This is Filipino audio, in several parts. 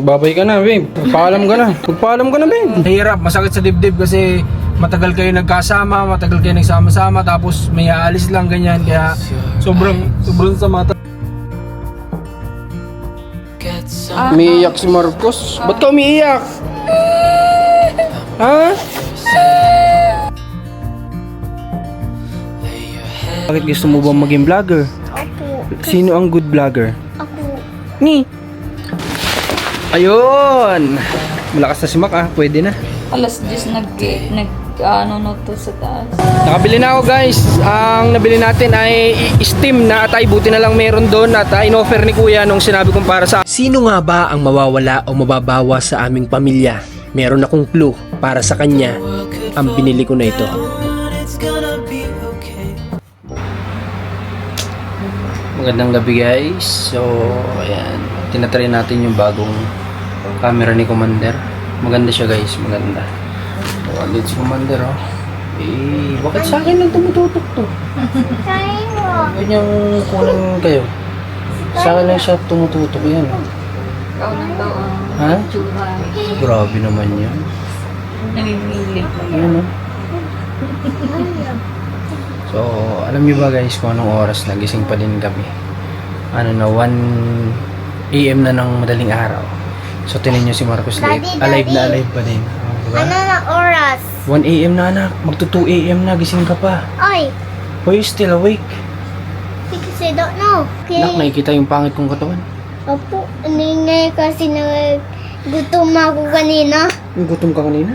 Babay ka na, babe. Magpaalam ka na. Magpaalam ka na, babe. Hirap, masakit sa dibdib kasi matagal kayo nagkasama, matagal kayo nagsama-sama, tapos may aalis lang ganyan, kaya sobrang, sobrang sama. Umiiyak si Marcos. Ba't ka umiiyak? Ha? Bakit gusto mo bang maging vlogger? Ako. Sino ang good vlogger? Ako. Ni. Ayun! Malakas na si Mac ah, pwede na. Alas 10 nag, nag ano no to sa taas. Nakabili na ako guys. Ang nabili natin ay steam na atay. Buti na lang meron doon at uh, in-offer ni kuya nung sinabi kong para sa Sino nga ba ang mawawala o mababawa sa aming pamilya? Meron akong clue para sa kanya. Ang binili ko na ito. Magandang gabi guys. So, ayan. Tinatry natin yung bagong camera ni Commander. Maganda siya guys, maganda. So, andito si Commander oh. Eh, bakit sa akin lang tumututok to? Ganyang kunan kayo. Sa akin lang siya tumututok yan. Ang Ha? Grabe naman yan. Namimili. Ayan oh. So, alam niyo ba guys kung anong oras nagising pa din kami? Ano na, 1 AM na ng madaling araw. So, tinan niyo si Marcos Live. Daddy, Alive na alive pa din. Oh, diba? Ano na oras? 1 AM na anak. Magto 2 AM na. Gising ka pa. Ay, Why you still awake? because I don't know. Nak, Okay. nakikita yung pangit kong katawan. Opo, nangyay kasi na gutom ako kanina. Gutom ka kanina?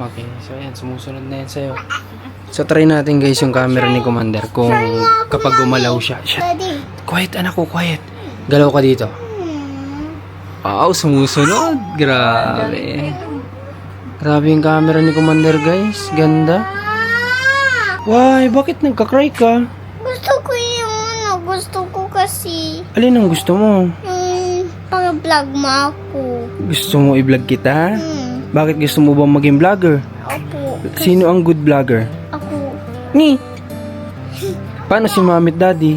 Okay, so ayan, sumusunod na yan sa'yo. So try natin guys yung camera ni Commander kung kapag gumalaw siya. Daddy. Quiet anak ko, quiet. Galaw ka dito. Wow, sumusunod. Grabe. Grabe yung camera ni Commander guys. Ganda. Why? Bakit nagka-cry ka? Gusto ko yung ano, gusto ko kasi Alin ang gusto mo? yung pang-vlog mo ako. Gusto mo i-vlog kita? Hmm. Bakit gusto mo bang maging vlogger? Opo. Sino ang good vlogger? Ako. Ni. Paano si mommy at daddy?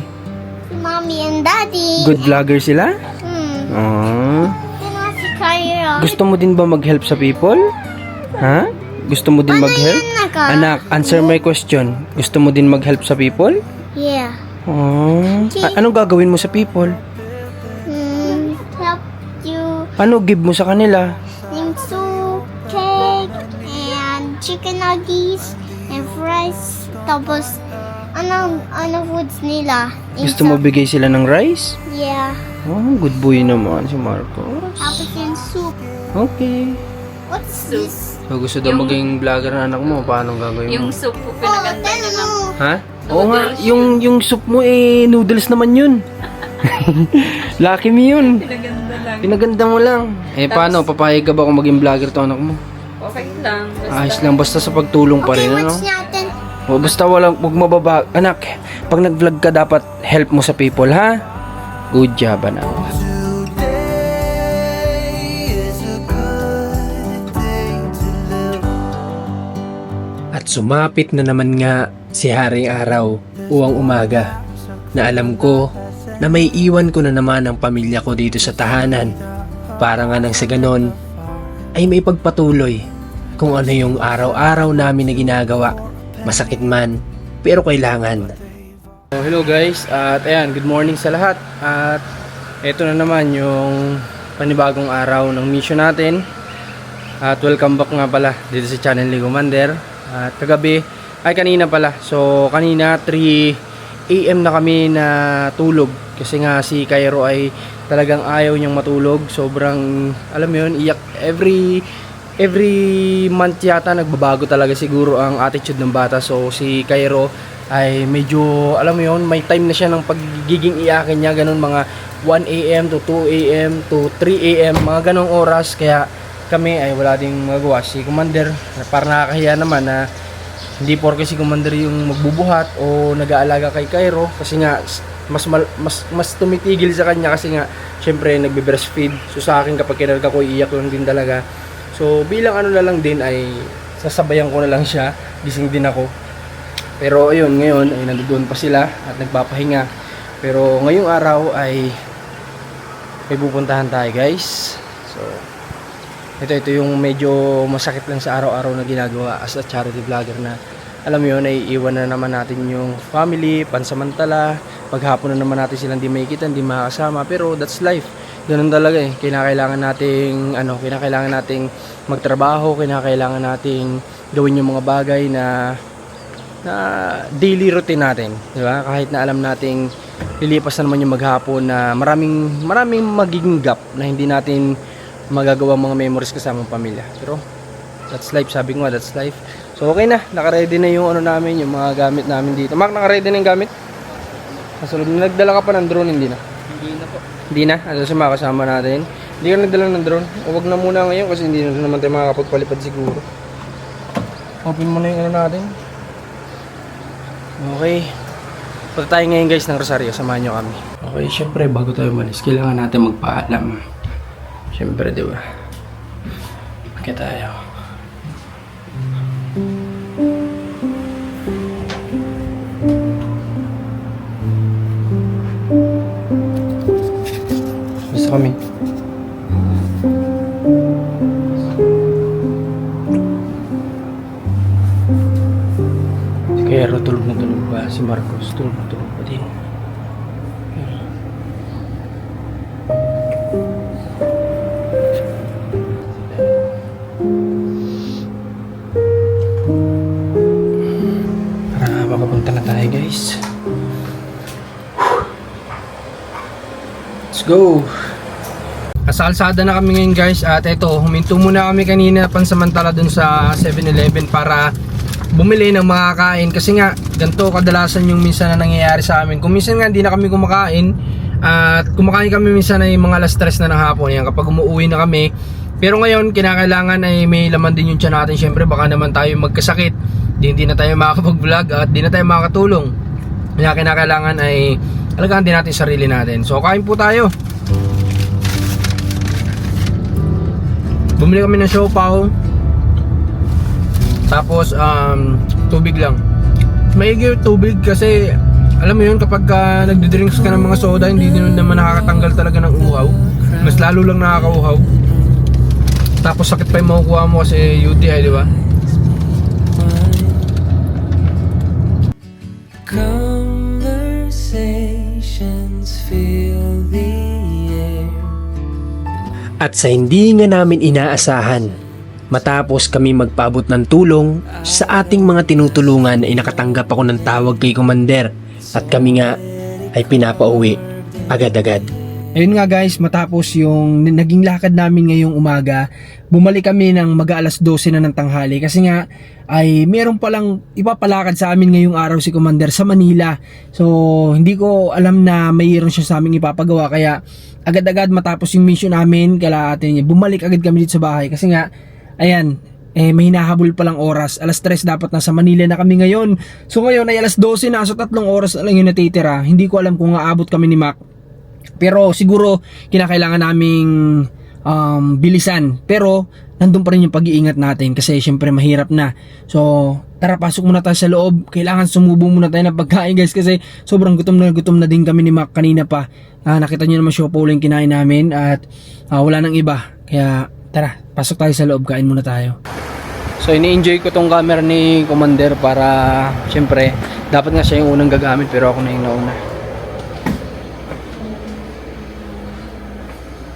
Si mommy and daddy. Good vlogger sila? Hmm. Ah. Si Kyra? Gusto mo din ba mag-help sa people? Ha? Gusto mo din mag-help? yan, naka? Anak, answer my question. Gusto mo din mag-help sa people? Yeah. Oh. A- anong gagawin mo sa people? Hmm. Help you. Ano give mo sa kanila? Yung soup, chicken nuggets, and fries. Tapos, ano, ano foods nila? Gusto mo soup. bigay sila ng rice? Yeah. Oh, good boy naman si Marcos. Tapos yung soup. Okay. What's this? So gusto daw maging vlogger na anak mo, paano gagawin mo? Yung soup po Oh, pinaganda niya lang. mo. Ha? Oo nga, yung, yung soup mo eh, noodles naman yun. Lucky me yun. Pinaganda lang. Pinaganda mo lang. Eh paano, papayag ka ba kung maging vlogger to anak mo? Okay lang. Basta Ayos lang, basta sa pagtulong pa Okay, rin, ano? watch natin. O, basta walang, huwag mababa. Anak, pag nag-vlog ka, dapat help mo sa people, ha? Good job, anak. At sumapit na naman nga si Haring Araw uwang umaga na alam ko na may iwan ko na naman ang pamilya ko dito sa tahanan para nga nang sa ganon ay may pagpatuloy kung ano yung araw-araw namin na ginagawa masakit man pero kailangan So, hello guys, at ayan, good morning sa lahat. At ito na naman yung panibagong araw ng mission natin. At welcome back nga pala dito sa channel ni Commander. At kagabi, ay kanina pala. So kanina 3 AM na kami na tulog. Kasi nga si Cairo ay talagang ayaw niyang matulog. Sobrang, alam mo yun, iyak every every month yata nagbabago talaga siguro ang attitude ng bata. So si Cairo ay medyo, alam mo yun, may time na siya ng pagiging iyakin niya, ganun mga 1 a.m. to 2 a.m. to 3 a.m. mga ganong oras. Kaya kami ay wala ding magagawa. Si Commander, para nakakahiya naman na hindi porke si Commander yung magbubuhat o nag-aalaga kay Cairo kasi nga mas mal- mas mas tumitigil sa kanya kasi nga syempre nagbe-breastfeed. So sa akin kapag kinarga ko iiyak lang din talaga. So bilang ano na lang din ay sasabayan ko na lang siya. Gising din ako. Pero ayun, ngayon ay nandoon pa sila at nagpapahinga. Pero ngayong araw ay may pupuntahan tayo guys. So, ito, ito yung medyo masakit lang sa araw-araw na ginagawa as a charity vlogger na alam mo yun, ay iwan na naman natin yung family, pansamantala, paghapon na naman natin silang di makikita, hindi makakasama, pero that's life. Ganun talaga eh. Kinakailangan nating, ano, kinakailangan nating magtrabaho, kinakailangan nating gawin yung mga bagay na na daily routine natin, di ba? Kahit na alam nating lilipas na naman yung maghapon na maraming maraming magiging gap na hindi natin magagawa mga memories kasama ang pamilya. Pero that's life, sabi ko that's life. So okay na, naka-ready na yung ano namin, yung mga gamit namin dito. Mark, naka-ready na yung gamit? Nasa loob, nagdala ka pa ng drone, hindi na? Hindi na po. Hindi na? Ano sa mga kasama natin? Hindi ka nagdala ng drone? O wag na muna ngayon kasi hindi na naman tayo makakapagpalipad siguro. Open mo na yung ano natin. Okay. Punta tayo ngayon guys ng Rosario. Samahan nyo kami. Okay, syempre bago tayo umalis, kailangan natin magpaalam. Syempre, di ba? Okay tayo. Kami. Si Kero tulog na tulog pa. Si Marcos tulog na tulog pa din. Para makapunta na tayo guys. Let's go! Nasa na kami ngayon guys at ito, huminto muna kami kanina pansamantala dun sa 7-Eleven para bumili ng mga kain kasi nga ganito kadalasan yung minsan na nangyayari sa amin. Kung minsan nga hindi na kami kumakain at kumakain kami minsan ay mga alas 3 na ng hapon yan kapag umuwi na kami. Pero ngayon kinakailangan ay may laman din yung tiyan natin syempre baka naman tayo magkasakit. Di, hindi na tayo makakapag-vlog at di na tayo makakatulong. Kaya kinakailangan ay alagaan din natin sarili natin. So kain po tayo. Bumili kami ng siopaw. Tapos um, tubig lang. Maigi tubig kasi alam mo yun kapag uh, nagdi-drinks ka ng mga soda hindi din naman nakakatanggal talaga ng uhaw. Mas lalo lang nakakauhaw. Tapos sakit pa yung makukuha mo kasi UTI, di ba? At sa hindi nga namin inaasahan, matapos kami magpaabot ng tulong, sa ating mga tinutulungan ay nakatanggap ako ng tawag kay Commander at kami nga ay pinapauwi agad-agad. Ayun nga guys, matapos yung naging lakad namin ngayong umaga, bumalik kami ng mag alas 12 na ng tanghali kasi nga ay meron palang ipapalakad sa amin ngayong araw si Commander sa Manila. So, hindi ko alam na mayroon siya sa aming ipapagawa kaya agad-agad matapos yung mission namin, kala atin bumalik agad kami dito sa bahay kasi nga ayan, eh may hinahabol palang oras. Alas 3 dapat nasa Manila na kami ngayon. So ngayon ay alas 12 na, so tatlong oras na lang yung natitira. Hindi ko alam kung aabot kami ni Mac. Pero siguro kinakailangan naming um, bilisan. Pero nandun pa rin yung pag-iingat natin kasi syempre mahirap na. So tara pasok muna tayo sa loob. Kailangan sumubo muna tayo ng pagkain guys kasi sobrang gutom na gutom na din kami ni Mac kanina pa. Ah, nakita niyo naman siya po yung kinain namin at ah, wala nang iba. Kaya tara pasok tayo sa loob kain muna tayo. So ini-enjoy ko tong camera ni Commander para syempre dapat nga siya yung unang gagamit pero ako na yung nauna.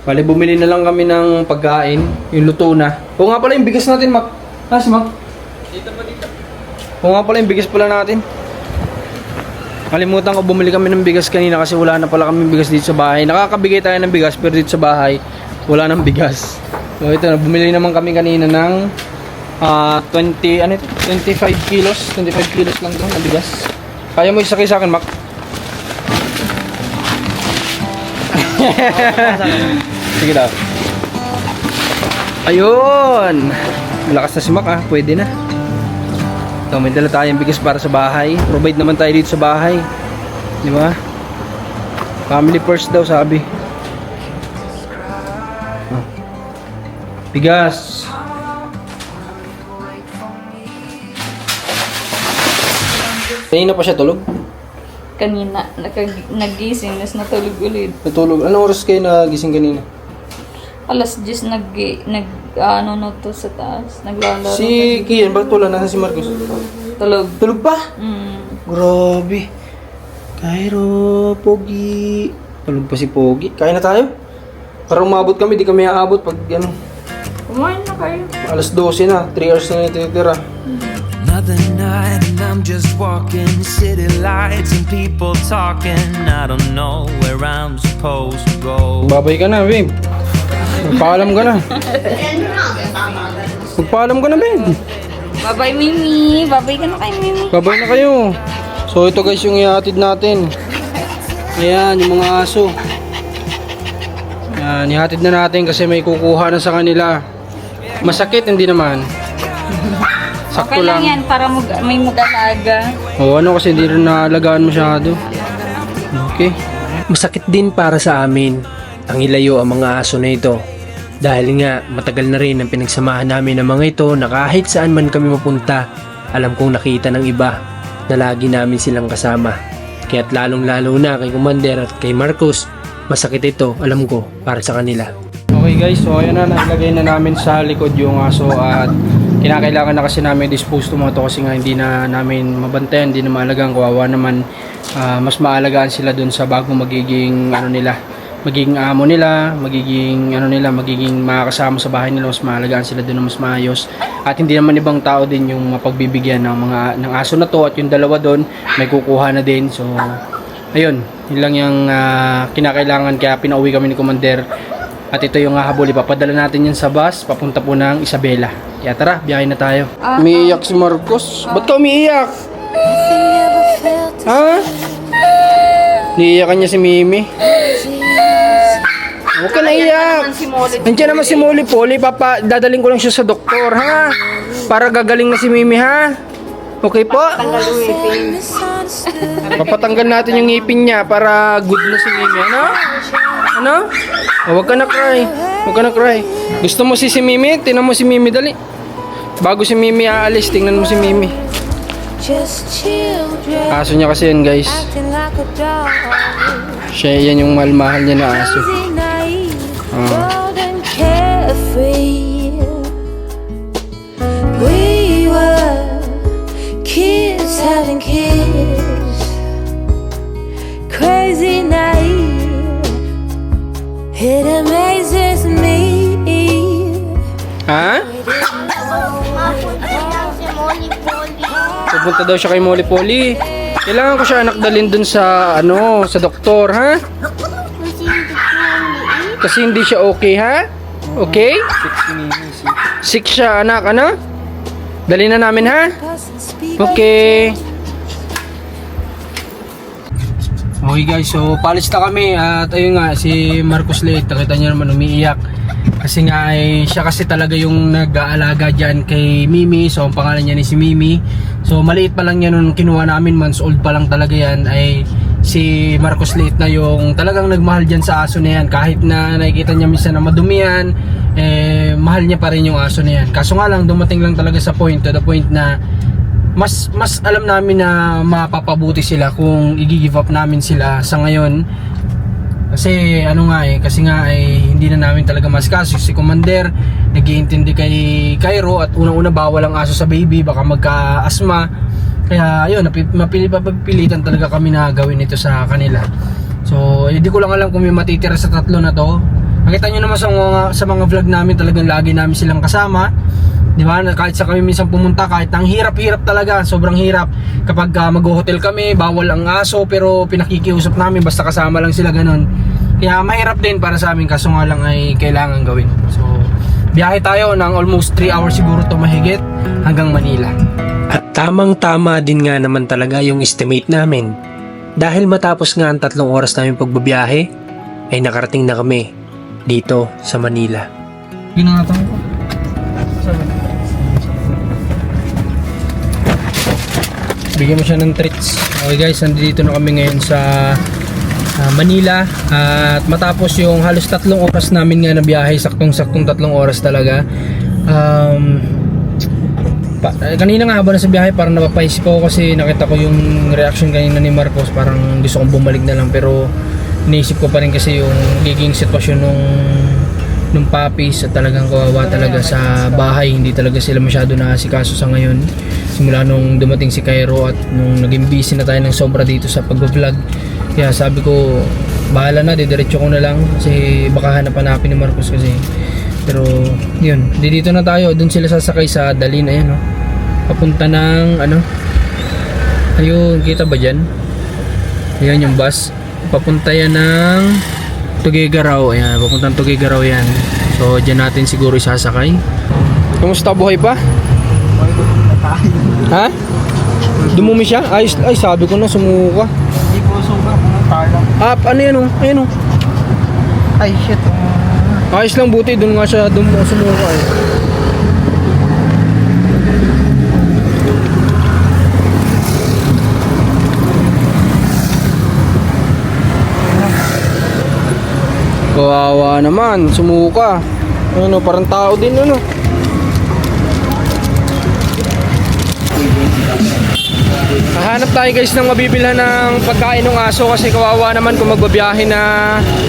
Bale bumili na lang kami ng pagkain, yung luto na. O nga pala yung bigas natin, Mac. Ah, Mac. Dito pa dito. O nga pala yung bigas pala natin. Kalimutan ko bumili kami ng bigas kanina kasi wala na pala kami bigas dito sa bahay. Nakakabigay tayo ng bigas pero dito sa bahay wala nang bigas. So ito na, bumili naman kami kanina ng ah 20, ano ito? 25 kilos. 25 kilos lang ito ng bigas. Kaya mo isakay sa akin, Mac? Sige daw. Ayun! Malakas na si Mac ah, pwede na. Ito, may dala tayong bigas para sa bahay. Provide naman tayo dito sa bahay. Di ba? Family first daw sabi. Ah. Bigas. Kanina pa siya tulog? kanina, nagising, tapos natulog ulit. Natulog. Anong oras kayo nagising kanina? Alas 10 nag, nag, ano no to sa taas, naglalaro. Si Kian, bakit wala? Nasaan si Marcos? Tulog. Tulog pa? Mm. Grabe. Cairo, Pogi. Tulog pa si Pogi. Kain na tayo? Para umabot kami, di kami aabot pag ano, Kumain na kayo. alas 12 na. 3 hours na natitira. Another night and I'm just walking city lights and people talking. I don't know where I'm supposed to go. Babay ka na, babe. Magpaalam ka na. Magpaalam ka na, babe. Bye-bye, Mimi. Bye-bye ka na kay Mimi. Babay na kayo. So ito guys yung ihatid natin. Ayan, yung mga aso. Ayan, ihatid na natin kasi may kukuha na sa kanila. Masakit, hindi naman. Sakto Okay lang lang. yan para mag- may mag-alaga. O ano kasi hindi rin naalagaan masyado. Okay. Masakit din para sa amin ang ilayo ang mga aso na ito. Dahil nga matagal na rin ang pinagsamahan namin ng mga ito na kahit saan man kami mapunta, alam kong nakita ng iba na lagi namin silang kasama. Kaya't lalong lalo na kay Commander at kay Marcos, masakit ito, alam ko, para sa kanila. Okay guys, so ayan na, nalagay na namin sa likod yung aso at kinakailangan na kasi namin dispose to mga to kasi nga hindi na namin mabantayan, hindi na maalagaan, kawawa naman ah, mas maalagaan sila dun sa bagong magiging ano nila, magiging amo nila, magiging ano nila, magiging makakasama sa bahay nila, mas maalagaan sila dun na mas maayos at hindi naman ibang tao din yung mapagbibigyan ng mga ng aso na to at yung dalawa doon may kukuha na din so ayun, yun lang yung ah, kinakailangan kaya pinauwi kami ni Commander at ito yung hahabol, ipapadala natin yan sa bus papunta po ng Isabela. Kaya tara, biyahe na tayo. Umiiyak si Marcos. Ba't ka umiiyak? Ha? Niiyakan niya si Mimi. Huwag ka na iyak. Nandiyan naman si Molly Polly. Papa, dadaling ko lang siya sa doktor, ha? Para gagaling na si Mimi, ha? Okay po? Papatanggal natin yung ngipin niya para good na si Mimi. Ano? Ano? Oh, huwag ka na cry. Huwag ka na cry. Gusto mo si si Mimi? Tingnan mo si Mimi, dali. Bago si Mimi aalis, tingnan mo si Mimi. Aso niya kasi yan, guys. Siya yan yung mahal-mahal niya na aso. Ah. We were kids having kids, crazy naive. It amazes me. Ha? Pupunta daw siya kay Molly Polly. Kailangan ko siya anak dalhin dun sa ano, sa doktor, ha? Kasi hindi siya okay, ha? Okay? Sick siya, anak, ano? Dali na namin, ha? Okay. Okay guys, so palis na kami at ayun nga, si Marcos Late, nakita niyo naman umiiyak. Kasi nga ay siya kasi talaga yung nag-aalaga dyan kay Mimi. So ang pangalan niya ni si Mimi. So maliit pa lang yan nung kinuha namin, months old pa lang talaga yan ay si Marcos Late na yung talagang nagmahal dyan sa aso na yan. Kahit na nakikita niya minsan na madumihan, eh mahal niya pa rin yung aso na yan. Kaso nga lang dumating lang talaga sa point, to the point na mas mas alam namin na mapapabuti sila kung i-give up namin sila sa ngayon kasi ano nga eh kasi nga ay hindi na namin talaga maskaso si Commander nagiintindi kay Cairo at unang-una bawal ang aso sa baby baka magka-asma kaya ayun mapili papilitan talaga kami na gawin ito sa kanila so hindi ko lang alam kung may matitira sa tatlo na to nakita nyo naman sa mga, sa mga vlog namin talagang lagi namin silang kasama Di ba? Kahit sa kami minsan pumunta, kahit ang hirap-hirap talaga, sobrang hirap. Kapag uh, mag-hotel kami, bawal ang aso, pero pinakikiusap namin, basta kasama lang sila ganun. Kaya mahirap din para sa amin, kaso nga lang ay kailangan gawin. So, biyahe tayo ng almost 3 hours siguro to mahigit hanggang Manila. At tamang-tama din nga naman talaga yung estimate namin. Dahil matapos nga ang tatlong oras namin pagbabiyahe, ay nakarating na kami dito sa Manila. Ginatang ko. Bigyan mo siya ng treats. Okay guys, nandito na kami ngayon sa ah, Manila at matapos yung halos tatlong oras namin nga na biyahe, saktong-saktong tatlong oras talaga. Um, Pa, eh, kanina nga habang nasa biyahe parang napapaisip ako kasi nakita ko yung reaction kanina ni Marcos. Parang gusto kong bumalik na lang pero iniisip ko pa rin kasi yung giging sitwasyon nung nung puppies at talagang kawawa talaga sa bahay. Hindi talaga sila masyado naasikaso sa ngayon. Simula nung dumating si Cairo at nung naging busy na tayo ng sobra dito sa pag-vlog. Kaya sabi ko bahala na didiretso ko na lang. Kasi baka hanap-hanapin ni Marcos kasi pero yun di dito na tayo doon sila sasakay sa Dalin ayan no papunta ng ano ayun kita ba dyan ayan yung bus papunta yan ng Tugigaraw ayan papuntang Tugigaraw yan so dyan natin siguro isasakay Kumusta buhay pa? Ha? Dumumi siya? Ay, ay sabi ko na sumuko ka. hindi ko suga pumunta lang Ah, ano yan oh? Ayun oh. ay shit Ayos lang buti, doon nga siya dum sumuko eh. Kawawa naman, sumuka. Ano, parang tao din ano. Hahanap tayo guys ng mabibilhan ng pagkain ng aso kasi kawawa naman kung magbabiyahe na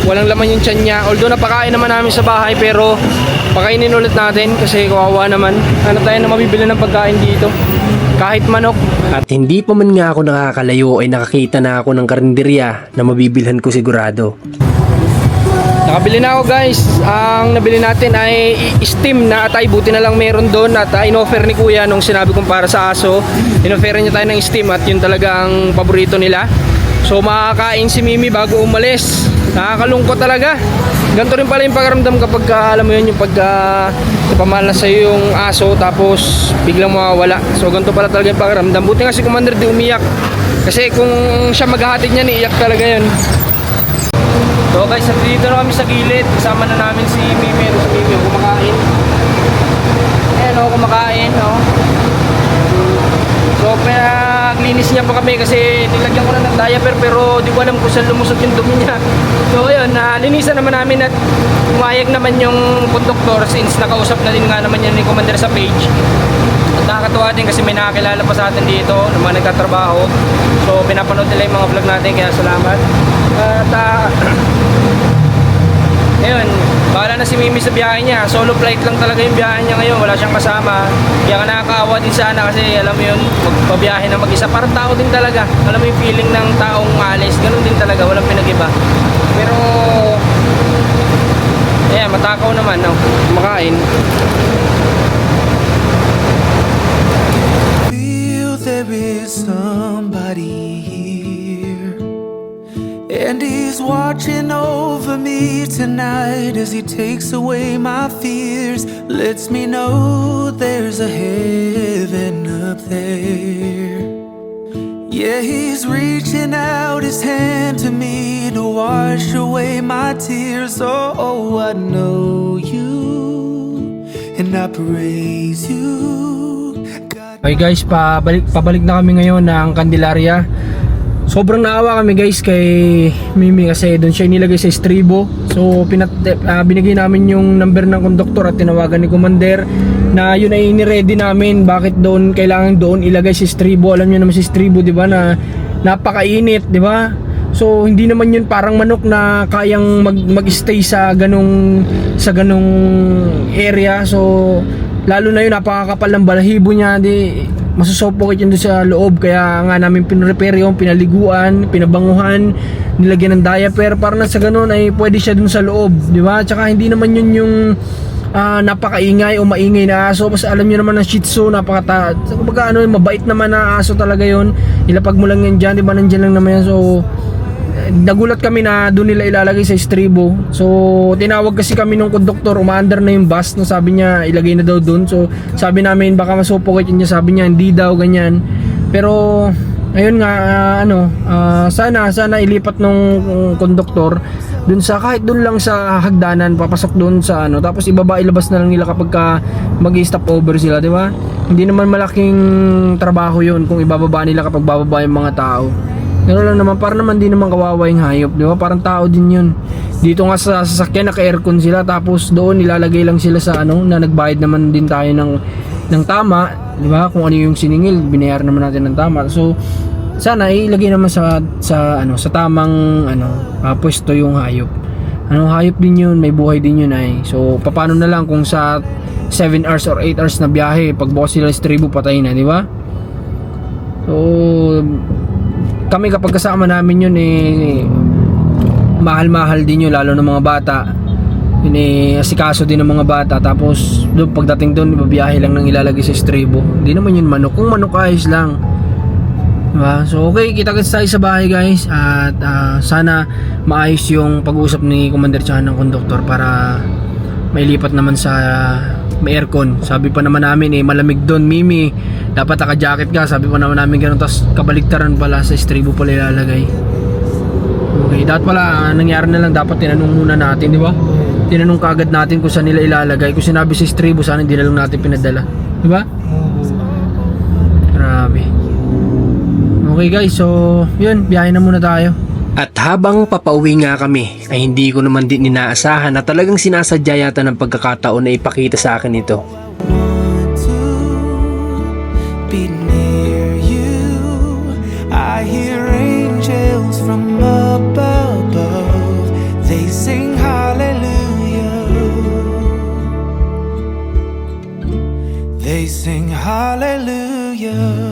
walang laman yung tiyan niya. Although napakain naman namin sa bahay pero pakainin ulit natin kasi kawawa naman. Hanap tayo ng mabibilhan ng pagkain dito. Kahit manok. At hindi pa man nga ako nakakalayo ay nakakita na ako ng karinderya na mabibilhan ko sigurado. Nakabili na ako guys. Ang nabili natin ay steam na atay. Buti na lang meron doon at uh, in-offer ni kuya nung sinabi kong para sa aso. In-offer niya tayo ng steam at yun talaga ang paborito nila. So makakain si Mimi bago umalis. Nakakalungkot talaga. Ganito rin pala yung pagaramdam kapag ah, alam mo yun yung pag uh, napamahal na sa'yo yung aso tapos biglang mawawala. So ganito pala talaga yung pagaramdam. Buti nga si Commander di umiyak. Kasi kung siya maghahatid niya, iiyak talaga yun. So guys, dito na kami sa gilid. Kasama na namin si Mimi. Ano si Mimi, kumakain. Ayan o, kumakain. Oh. So, pinaglinis niya pa kami kasi nilagyan ko na ng diaper pero di ko alam kung saan lumusot yung dumi niya. So, ayun, nalinisan naman namin at umayag naman yung conductor since nakausap na din nga naman yan ni Commander sa page. At nakakatuwa din kasi may nakakilala pa sa atin dito ng mga nagtatrabaho. So, pinapanood nila yung mga vlog natin kaya salamat. At, ah, Ayun, bahala na si Mimi sa biyahe niya. Solo flight lang talaga yung biyahe niya ngayon. Wala siyang kasama. Kaya ka nakakaawa din sana kasi alam mo yun, magpabiyahe na mag-isa. Parang tao din talaga. Alam mo yung feeling ng taong alis. Ganun din talaga. Walang pinag-iba. Pero, ayan, matakaw naman. No? Kumakain. feel there is somebody He's watching over me tonight as he takes away my fears Lets me know there's a heaven up there. Yeah, he's reaching out his hand to me to wash away my tears. Oh, oh I know you and I praise you. Okay guys, pabalik, pabalik na kami ngayon ng Candelaria. Sobrang naawa kami guys kay Mimi kasi doon siya nilagay sa estribo. So pinat ah, binigay namin yung number ng konduktor at tinawagan ni Commander na yun ay ni-ready namin bakit doon kailangan doon ilagay si estribo. Alam niyo naman si estribo, 'di ba, na napakainit, 'di ba? So hindi naman yun parang manok na kayang mag mag-stay sa ganong sa ganong area. So lalo na yun napakakapal ng balahibo niya di masusuffocate yun doon sa loob kaya nga namin pinrepair yung pinaliguan pinabanguhan nilagyan ng diaper para na sa ganun ay pwede siya dun sa loob di ba? Tsaka hindi naman yun yung ah, napakaingay o maingay na aso. Basta alam niyo naman ng shih tzu napakata kumbaga ano mabait naman na aso talaga yun. Ilapag mo lang yan dyan di ba? Nandyan lang naman yan. So nagulat kami na doon nila ilalagay sa estribo. So, tinawag kasi kami nung conductor, umaandar na yung bus, no, sabi niya ilagay na daw doon. So, sabi namin baka masuffocate niya, sabi niya hindi daw ganyan. Pero ayun nga ah, ano, ah, sana sana ilipat nung conductor doon sa kahit doon lang sa hagdanan papasok doon sa ano tapos ibaba ilabas na lang nila kapag ka mag-stop over sila di ba hindi naman malaking trabaho yun kung ibababa nila kapag bababa yung mga tao Gano'n lang naman, para naman di naman kawawa yung hayop, di ba? Parang tao din yun. Dito nga sa sasakyan, naka-aircon sila, tapos doon nilalagay lang sila sa ano, na nagbayad naman din tayo ng ng tama, di ba? Kung ano yung siningil, binayaran naman natin ng tama. So, sana ilagay naman sa sa ano sa tamang ano ah, pwesto yung hayop. Ano hayop din yun, may buhay din yun ay. So paano na lang kung sa 7 hours or 8 hours na biyahe, pag bukas sila sa tribo patay na, di ba? Kami kapag kasama namin yun eh mahal-mahal din yun lalo ng mga bata. Yun eh asikaso din ng mga bata tapos doon pagdating doon ibabiyahe lang ng ilalagay sa stribo. Hindi naman yun manok. Kung manok ayos lang. Diba? So okay, kita kita tayo sa bahay guys at ah, sana maayos yung pag-uusap ni Commander tsaka ng conductor para mailipat naman sa may aircon. Sabi pa naman namin eh malamig doon, Mimi. Dapat naka-jacket ka. Sabi pa naman namin ganun tapos kabaligtaran pala sa stribo pala ilalagay. Okay, dapat pala ah, nangyari na lang dapat tinanong muna natin, di ba? Tinanong kagad natin kung saan nila ilalagay. Kung sinabi sa stribo, sana hindi na lang natin pinadala. Di ba? Grabe. Okay guys, so yun, biyahe na muna tayo. At habang papauwi nga kami ay hindi ko naman din inaasahan na talagang sinasadya yata ng pagkakataon na ipakita sa akin ito. They sing hallelujah.